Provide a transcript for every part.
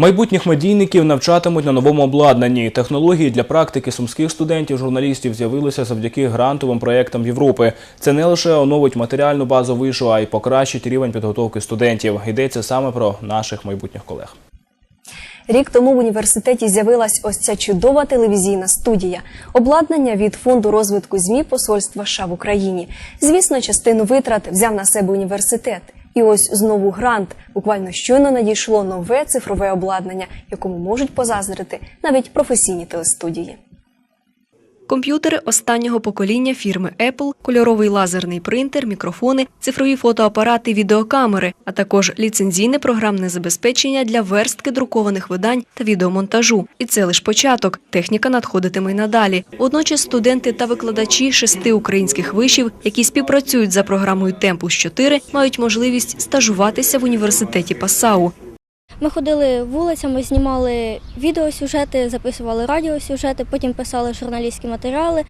Майбутніх медійників навчатимуть на новому обладнанні. Технології для практики сумських студентів, журналістів з'явилися завдяки грантовим проєктам Європи. Це не лише оновить матеріальну базу вишу, а й покращить рівень підготовки студентів. Йдеться саме про наших майбутніх колег. Рік тому в університеті з'явилась ось ця чудова телевізійна студія, обладнання від фонду розвитку змі посольства США в Україні. Звісно, частину витрат взяв на себе університет. І ось знову грант. Буквально щойно надійшло нове цифрове обладнання, якому можуть позаздрити навіть професійні телестудії. Комп'ютери останнього покоління фірми Apple, кольоровий лазерний принтер, мікрофони, цифрові фотоапарати, відеокамери, а також ліцензійне програмне забезпечення для верстки друкованих видань та відеомонтажу. І це лише початок. Техніка надходитиме й надалі. Водночас студенти та викладачі шести українських вишів, які співпрацюють за програмою Темпус 4 мають можливість стажуватися в університеті Пасау. Ми ходили вулицями, знімали відеосюжети, записували радіосюжети, потім писали журналістські матеріали.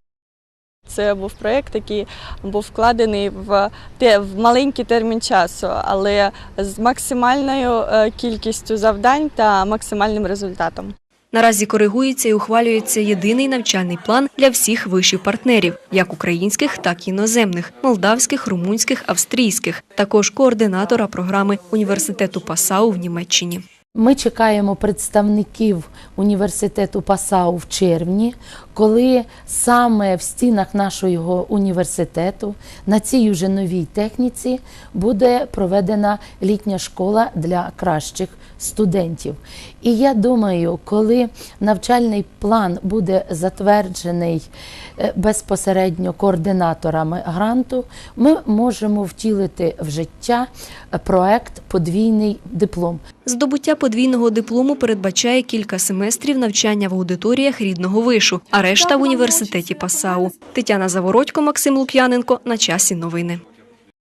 Це був проєкт, який був вкладений в, те, в маленький термін часу, але з максимальною е, кількістю завдань та максимальним результатом. Наразі коригується і ухвалюється єдиний навчальний план для всіх вишів партнерів, як українських, так і іноземних, молдавських, румунських, австрійських, також координатора програми університету Пасау в Німеччині. Ми чекаємо представників університету Пасау в червні, коли саме в стінах нашого університету на цій уже новій техніці буде проведена літня школа для кращих студентів. І я думаю, коли навчальний план буде затверджений е, безпосередньо координаторами гранту, ми можемо втілити в життя проект подвійний диплом. Здобуття подвійного диплому передбачає кілька семестрів навчання в аудиторіях рідного вишу, а решта в університеті Пасау. Тетяна Завородько, Максим Лук'яненко. На часі новини.